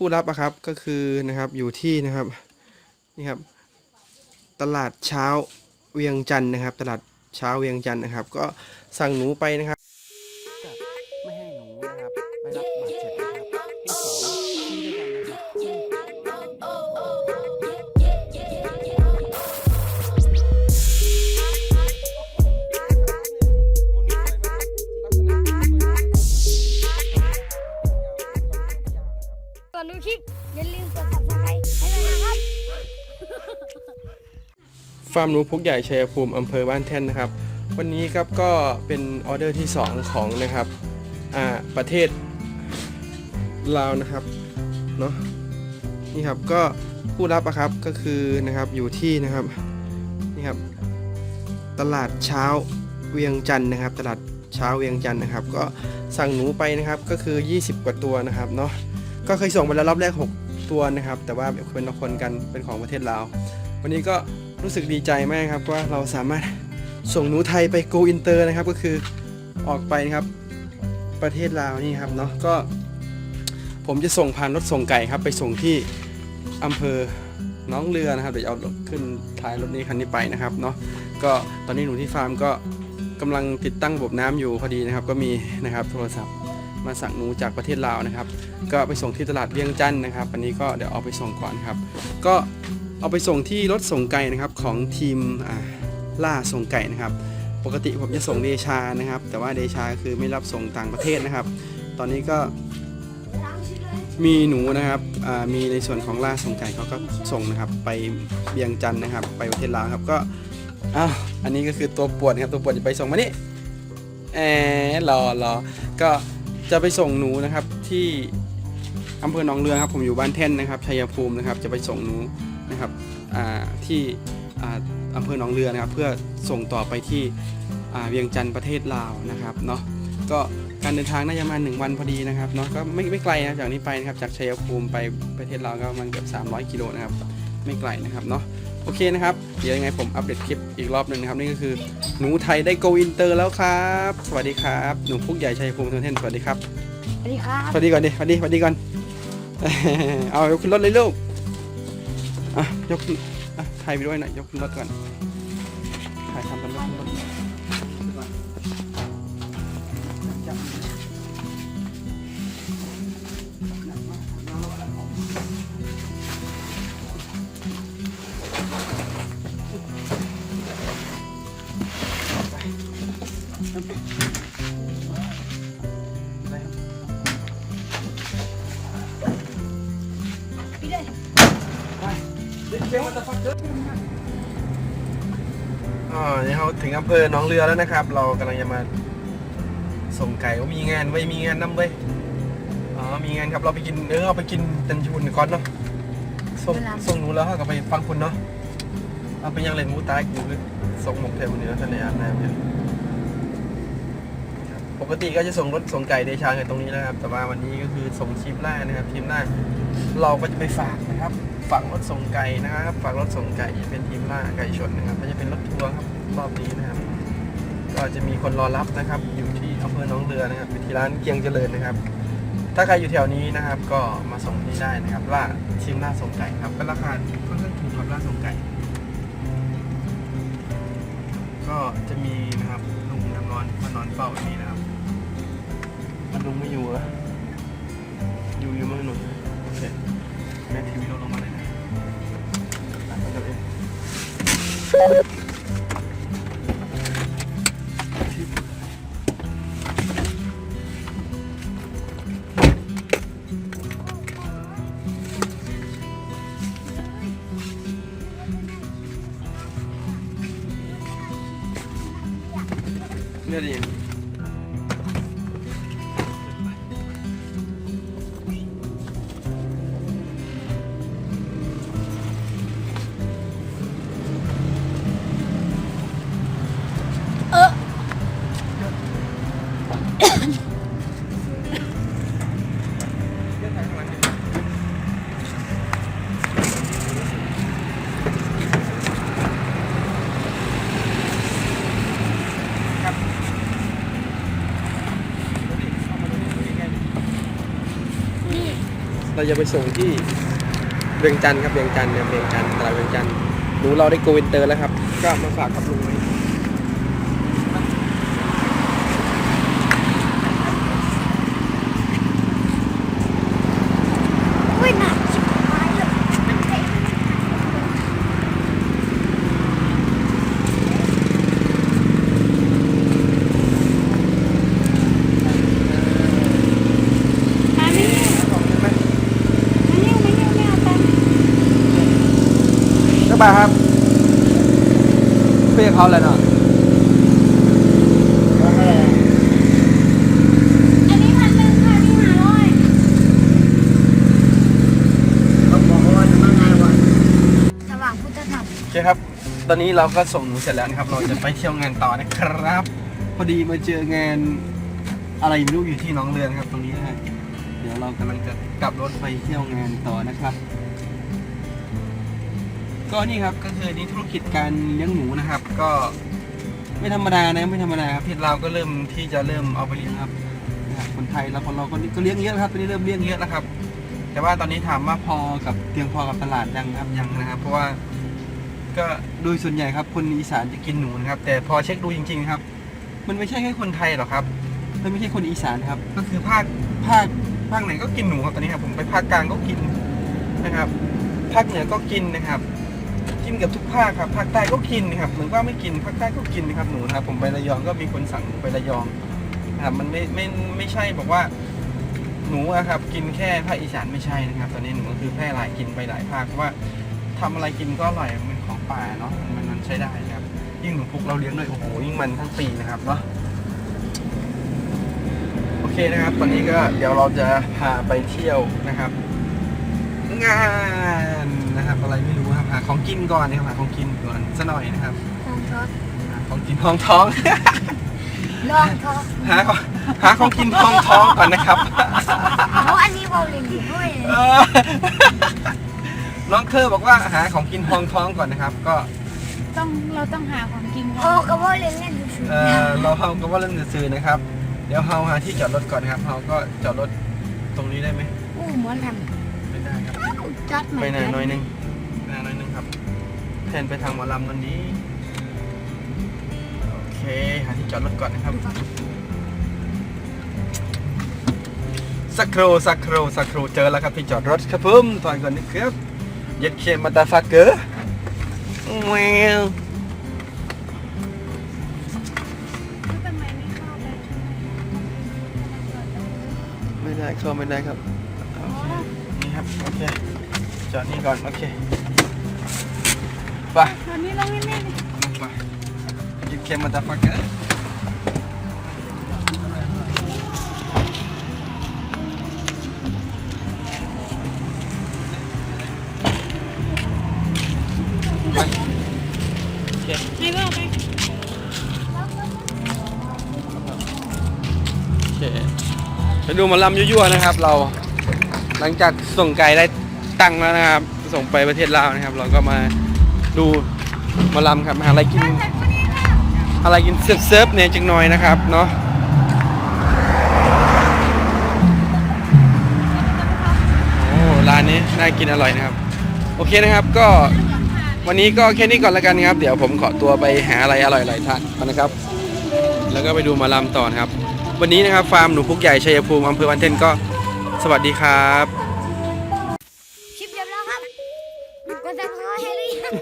ผู้รับอะครับก็คือนะครับอยู่ที่นะครับนี่ครับตลาดเช้าเวียงจันทร์นะครับ ตลาดเช้าเวียงจันทร์นะครับ ก็สั่งหนูไปนะครับ ฟาร์มหนูพุกใหญ่ชัยภูมิอำเภอบ้านแท่นนะครับ วันนี้ครับก็เป็นออเดอร์ที่ 2 ของนะครับประเทศลาวนะครับเนาะนี่ครับก็ผู้รับอะครับก็คือนะครับอยู่ที่นะครับนี่ครับตลาดเช้าเวียงจันทร์นะครับ ตลาดเช้าเวียงจันทร์นะครับ ก็สั่งหนูไปนะครับก็คือ 20 กว่าตัวนะครับเนาะก็เคยส่งไปแล้วรอบแรก 6 ตัวนะครับ แต่ว่าเป็นคนกันเป็นของประเทศลาววันนี้ก็ รู้สึกดีใจมากครับว่าเราสามารถส่งหนูไทยไปโกอินเตอร์นะครับ ก็คือออกไปนะครับประเทศลาวนี่ครับเนาะก็ ผมจะส่งผ่านรถส่งไก่ครับ ไปส่งที่อำเภอหน้องเรือนะครับเดี๋ยวจะเอารถขึ้นท้ายรถนี้คันนี้ไปนะครับเนาะก็ตอนนี้หนูที่ฟาร์มก็กำลังติดตั้งระบบน้ำอยู่พอดีนะครับ ก็มีนะครับโทรศัพท์มาสั่งหนูจากประเทศลาวนะครับ ก็ไปส่งที่ตลาดเวียงจันทร์นะครับ อันนี้ก็เดี๋ยวเอาไปส่งก่อนครับ ก็ เอาไปส่งที่รถส่งไก่นะครับของทีมล่าส่งไก่นะครับ ปกติผมจะส่งเดชานะครับ แต่ว่าเดชาคือไม่รับส่งต่างประเทศนะครับ ตอนนี้ก็มีหนูนะครับมีในส่วนของล่าส่งไก่เขาก็ส่งนะครับ ไปเวียงจันนะครับ ไปประเทศลาวครับก็อ้าวอันนี้ก็คือตัวปวดนะครับตัวปวดจะไปส่งมานี่แอรอรอก็จะไปส่งหนูนะครับที่อำเภอหนองเรือครับผมอยู่บ้านแท่นนะครับชัยภูมินะครับ จะไปส่งหนู นะครับอ่าที่อ่าอำเภอหนองเรือนะครับ เพื่อส่งต่อไปที่อ่าเวียงจันทร์ประเทศลาวนะครับเนาะก็การเดินทางน่าจะมาหนึ่งวันพอดีนะครับเนาะก็ไม่ไม่ไกลนะครับจากนี้ไปนะครับจากชัยภูมิไปประเทศลาวก็ประมาณเกือบ300 กิโลนะครับไม่ไกลนะครับเนาะโอเคนะครับ เดี๋ยวยังไงผมอัปเดตคลิปอีกรอบหนึ่งนะครับ นี่ก็คือหนูไทยได้โกอินเตอร์แล้วครับ สวัสดีครับ หนูพุกใหญ่ชัยภูมิทุนเทนสวัสดีครับ สวัสดีครับ สวัสดีก่อนดิ สวัสดี สวัสดีก่อน เอายกขึ้นรถเลยลูก อะยกอะถ่ายไปด้วยหน่อยยกขึ้นรถก่อนถ่ายทำกันรถขึ้นรถได้ อ๋อนี่เขาถึงอำเภอหนองเรือแล้วนะครับ เรากำลังจะมาส่งไก่ว่ามีงานไว้ยมีงานน้ำเว้ยอ๋อมีงานครับเราไปกินเออเอาไปกินเตันชุนก่อนเนาะส่งส่งหนูแล้วเขาก็ไปฟังคุณเนาะเอาไปยังเล่นหมูตายอยู่เลยส่งหมกเทวเหนือทะเลอาบน้ำอยู่ครับปกติก็จะส่งรถส่งไก่เดชากันตรงนี้นะครับ แต่ว่าวันนี้ก็คือส่งชิปล่านะครับทีมหน้าเราก็จะไปฝากนะครับ ฝั่งรถส่งไก่นะครับฝั่งรถส่งไก่จะเป็นทีมล่าไก่ชนนะครับก็จะเป็นรถทัวร์ครับรอบนี้นะครับ ก็จะมีคนรอรับนะครับ อยู่ที่อำเภอหนองเรือนะครับอยู่ที่ร้านเกียงเจริญนะครับ ถ้าใครอยู่แถวนี้นะครับ ก็มาส่งที่ได้นะครับล่าทีมล่าส่งไก่ครับก็ราคาค่อนข้างถูกครับล่าส่งไก่ ก็จะมีนะครับลุงน้ำร้อนมานอนเฝ้าที่นี่นะครับมันลุงไม่อยู่เหรออยู่อยู่มั้งหนูโอเคแม่ทีวีลดลงมา อ เราจะไปส่งที่เวียงจันทร์ครับเวียงจันทร์เนี่ยเวียงจันทร์ตลาดเวียงจันทร์หนูเราได้โกวินเตอร์แล้วครับ ก็มาฝากกับลุงไว้ อุ้ยหนักชิบหายเลยมันเต็ม มาไม่เนี่ยมาเนี่ยมาเนี่ยไม่เอาตังค์ ก็บาครับเพื่อเขาเลยเนาะอันนี้พันหนึ่งค่ะนี่ห้าร้อยสว่างพุทธธรรมโอเคครับ ตอนนี้เราก็ส่งหนูเสร็จแล้วนะครับ เราจะไปเที่ยวงานต่อนะครับ พอดีมาเจองานอะไรไม่รู้อยู่ที่หน้องเรือนครับ ตรงนี้นะฮะเดี๋ยวเรากำลังจะกลับรถไปเที่ยวงานต่อนะครับ ก็นี่ครับก็คือนี่ธุรกิจการเลี้ยงหนูนะครับ ก็ไม่ธรรมดานะไม่ธรรมดาครับที่เราก็เริ่มที่จะเริ่มเอาไปเลี้ยงครับคนไทยเราคนเราก็เลี้ยงเยอะนะครับตอนนี้เริ่มเลี้ยงเยอะแล้วครับ แต่ว่าตอนนี้ถามว่าพอกับเพียงพอกับตลาดยังครับยังนะครับ เพราะว่าก็โดยส่วนใหญ่ครับคนอีสานจะกินหนูนะครับ แต่พอเช็คดูจริง ๆครับ มันไม่ใช่แค่คนไทยหรอกครับ มันไม่ใช่คนอีสานครับ ก็คือภาคภาคภาคไหนก็กินหนูครับตอนนี้ครับผมไปภาคกลางก็กินนะครับ ภาคเหนือก็กินนะครับ กินกับทุกภาคครับภาคใต้ก็กินนะครับเหมือนว่าไม่กินภาคใต้ก็กินนะครับหนูนะครับ ผมไประยองก็มีคนสั่งหนูไประยองนะครับมันไม่ไม่ไม่ใช่บอกว่าหนูอะครับกินแค่ภาคอีสานไม่ใช่นะครับ ตอนนี้หนูก็คือแพร่หลายกินไปหลายภาคเพราะว่าทำอะไรกินก็อร่อยมันเป็นของป่าเนาะมันมันมันใช้ได้นะครับ ยิ่งหนูพุกเราเลี้ยงด้วยโอ้โหยิ่งมันทั้งปีนะครับเนาะโอเคนะครับ ตอนนี้ก็เดี๋ยวเราจะพาไปเที่ยวนะครับ งาน นะครับอะไรไม่รู้ครับหาของกินก่อนนะครับหาของกินก่อนสักหน่อยนะครับลองทอดหาของกินท้องท้อง ลองทอดหาของหาของกินท้องท้องก่อนนะครับเอาอันนี้เบาเล่นดีด้วยเออน้องเคอบอกว่าหาของกินท้องท้องก่อนนะครับ ก็ต้องเราต้องหาของกินโอ้ก็เบาเล่นเล่นดูสิเออเราเฮาก็ว่าเรื่องซื้อๆนะครับ เดี๋ยวเฮาหาที่จอดรถก่อนนะครับเฮาก็จอดรถตรงนี้ได้ไหมอู้หมอนทไม่ ได้ครับำจัดไปหนาหน่อยหนึงไปหนาหน่อยหนึงครับแทนไปทางหมอลำวันนี้โอเคหาที่จอดรถก่อนนะครับสักครู่สักครู่สักครู่เจอแล้วครับที่จอดรถครับผมถอยก่อนนะครับเย็ดเคมมาตาฟักเกอร์แมวทำไมไม่เข้าไปข้างในไม่ได้เข้าไม่ได้ครับโอเคนี่ ครับ โอเค จอดนี่ก่อน โอเค ไปตอนนี้เราไม่แน่เลยไปเย็ดเคมมาตาฟักเกอร์ไปโอเคไม่ว่าไปโอเคไปดูหมาลำยั่วๆนะครับเรา หลังจากส่งไก่ได้ตังแล้วนะครับ ส่งไปประเทศลาวนะครับ เราก็มาดูมาลำครับหาอะไรกินอะไรกินเซิร์ฟๆเนี่ยจังหน่อยนะครับเนาะโอ้ร้านนี้น่ากินอร่อยนะครับ โอเคนะครับก็วันนี้ก็แค่นี้ก่อนแล้วกันครับ เดี๋ยวผมขอตัวไปหาอะไรอร่อยๆทานก่อนนะครับ แล้วก็ไปดูมาลำต่อนะครับ วันนี้นะครับฟาร์มหนูพุกใหญ่ชัยภูมิอำเภอวันเทนก็ สวัสดีครับคลิปเรียวแล้วครับก็จะพอให้หรือยัง